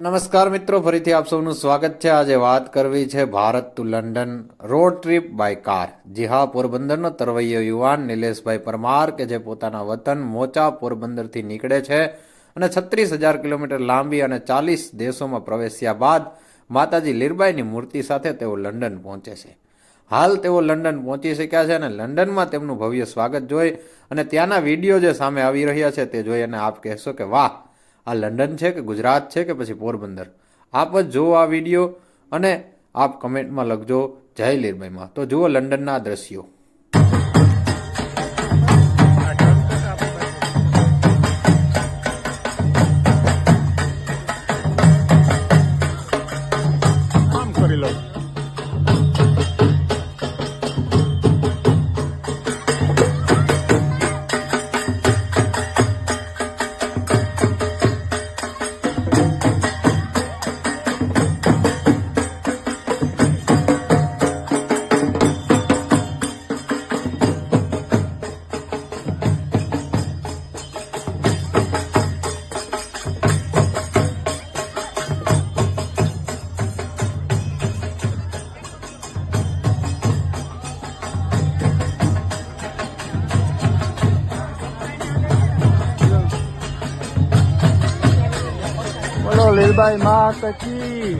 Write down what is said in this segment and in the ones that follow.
નમસ્કાર મિત્રો, ફરીથી આપ સૌનું સ્વાગત છે. આજે વાત કરવી છે Bharat to London road trip by car. જી હા પોરબંદરનો તરવૈયો યુવાન નિલેશભાઈ પરમાર કે જે પોતાના વતન મોચા પોરબંદરથી નીકળે છે અને છત્રીસ હજાર કિલોમીટર લાંબી અને ચાલીસ દેશોમાં પ્રવેશ્યા બાદ માતાજી લીરબાઈની મૂર્તિ સાથે તેઓ લંડન પહોંચે છે. હાલ તેઓ લંડન પહોંચી શક્યા છે અને લંડનમાં તેમનું ભવ્ય સ્વાગત જોઈ અને ત્યાંના વીડિયો જે સામે આવી રહ્યા છે તે જોઈ અને આપ કહેશો કે વાહ આ લંડન છે કે ગુજરાત છે કે પછી પોરબંદર? આપ જ જુઓ આ વીડિયો અને આપ કમેન્ટમાં લખજો જય લીરબાઈમાં તો જુઓ લંડનના દ્રશ્યો. બોલો લીલભાઈ માત કી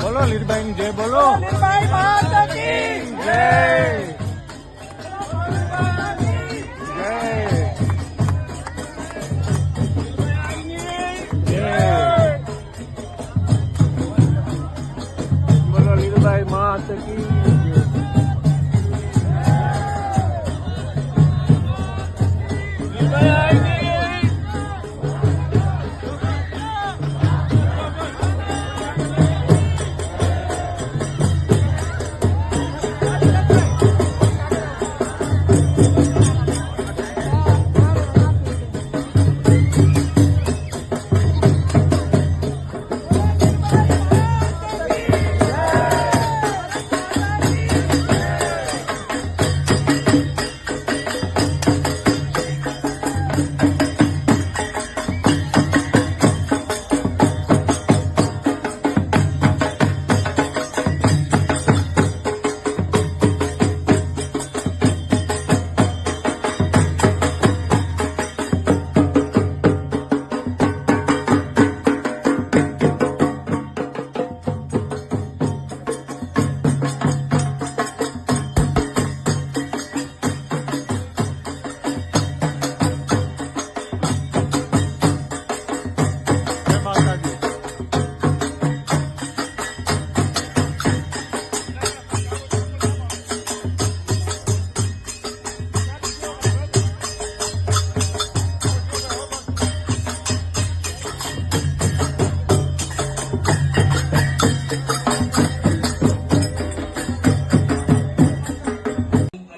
બોલો લીલભાઈ ની જય બોલો. લીલભાઈ માત કી જય.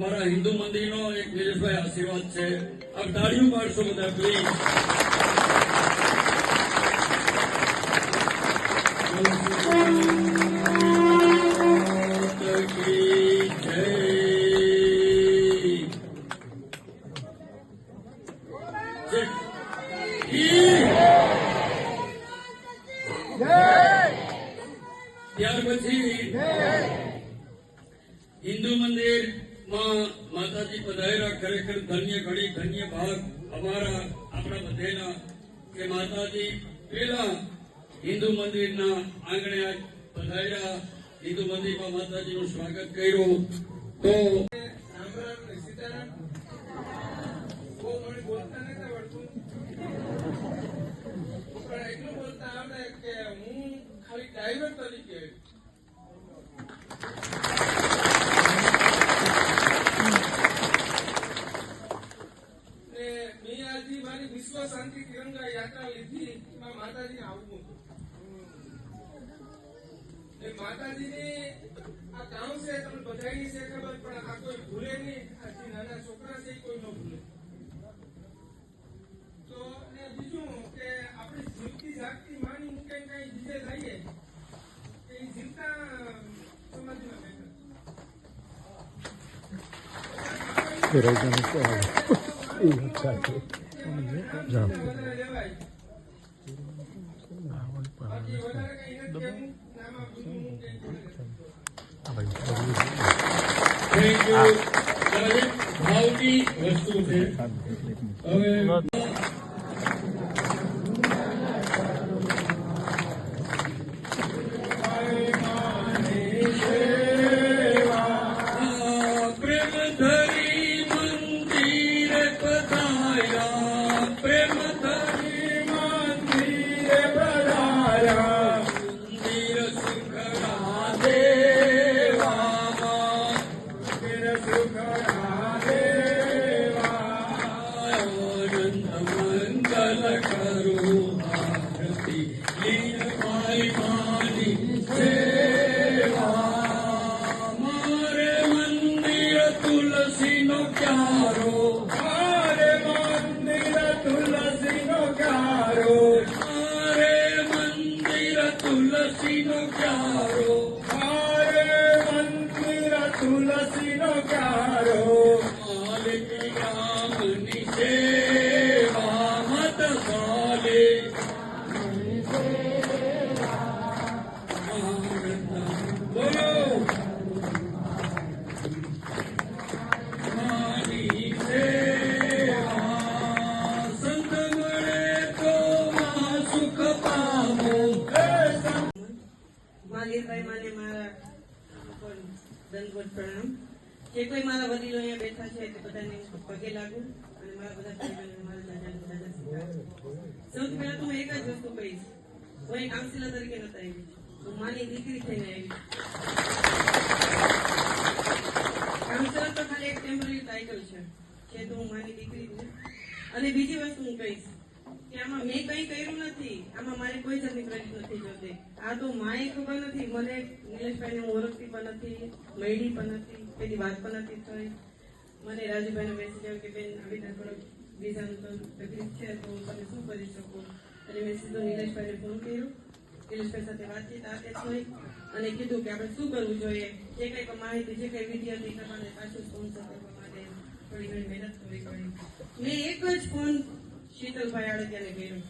અમારા હિન્દુ મંદિરનો એક નિલેશભાઈ આશીર્વાદ છે. આ તાળીઓ પાડશો બધા પ્લીઝ ત્યાર પછી હિન્દુ મંદિર માં માતાજી પધાર્યા ખરેખર ધન્ય ઘડી, ધન્ય ભાગ અમારા, આપણા બધેના કે માતાજી પેલા હિન્દુ મંદિરના આંગણે પધાર્યા હિન્દુ મંદિરમાં માતાજીનું સ્વાગત કર્યું. તો પણ એટલું બોલતા આવડે કે હું ખાલી ડ્રાઈવર તરીકે ને મેં આજે મારી વિશ્વ શાંતિ તિરંગા યાત્રા લીધી એમાં માતાજીને આવવું હતું ને માતાજીની આ કામ છે તમને બધાની છે ખબર પણ આ કોઈ ભૂલે નહીં. આ જે નાના છોકરા છે કોઈ ન ભૂલે. તો અને બીજું કે આપણે જીવતી જાગતી માની મૂકે કઈ બીજે લઈએ એ જીવતા સમાજમાં બેઠા Pero ya no puedo. Y muchacho. વધારે લેવાય બાકી વધારે કઈ નથી કહેવું. ને આમાં બીજું હું કંઈ બોલી નથી. થેન્ક યુ દરેક ભાવની વસ્તુ છે માલિરભાઈ માને મારા દંડવત પ્રણામ. જે કોઈ મારા વડીલો અહીંયા બેઠા છે, તે બધાને પગે લાગુ અને મારા બધા મારા દાદાને દાદા શીખવાડું. સૌથી પહેલા તો હું એક જ વસ્તુ કહીશ. હું એક કાઉન્સિલર તરીકે નતા આવી હું માની દીકરી થઈને આવી કાઉન્સિલર તો ખાલી એક ટેમ્પરરી ટાઇટલ છે છે તો હું માની દીકરી છું અને બીજી વસ્તુ હું કહીશ કે આમાં મેં કંઈ કર્યું નથી આમાં મારી કોઈ જાતની ક્રેડિટ નથી જોતી આ તો માએ ખબર નથી મને નિલેશભાઈને હું ઓળખતી પણ નથી મળી પણ નથી, પેલી વાત પણ નથી થઈ. મને રાજુભાઈનો મેસેજ આવ્યો કે, બેન, આવી રીતે થોડોક વિઝાનું તો તકલીફ છે, તો તમે શું કરી શકો? અને મેં સીધો નિલેશભાઈને ફોન કર્યો. નિલેશભાઈ સાથે વાતચીત આપે થઈ અને કીધું કે આપણે શું કરવું જોઈએ? જે કંઈ પણ માહિતી, જે કંઈ વિદ્યાર્થી કરવાને પાછું સ્પોન્સર કરવા માટે થોડી ઘણી મહેનત કરવી પડી. મેં એક જ ફોન શીતલભાઈ આડતિયાને કર્યો.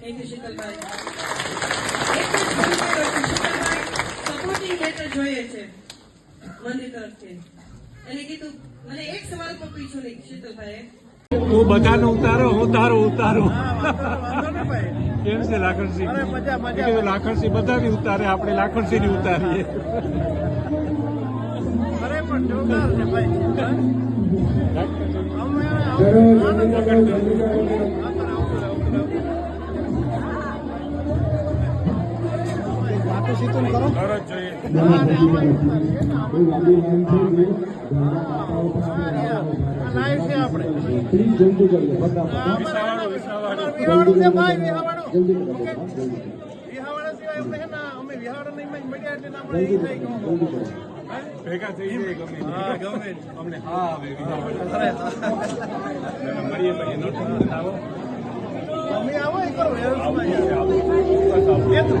થેન્ક યુ શીતલભાઈ એક જ ફોન કર્યો કે શીતલભાઈ સપોર્ટિંગ લેટર જોઈએ છે મંદિર તરફથી એટલે કીધું મને એક સવાલ પણ પૂછ્યો નહીં શીતલભાઈ તું બધાને ઉતારો હું તારો ઉતારો કેમ છે લાખણસિંહ અરે મજા, મજા. મેં લાખણસિંહ બધાની ઉતારે આપણે લાખણસિંહની ઉતારીએ અરે પણ જોરદાર છે ભાઈ થઈ કરો. ભેગા થઈ જાય ગમે. અમને હા આવે મળીએ પછી અમે આવો એ કરો આવું છે, આવું. ચોક્કસ આવું.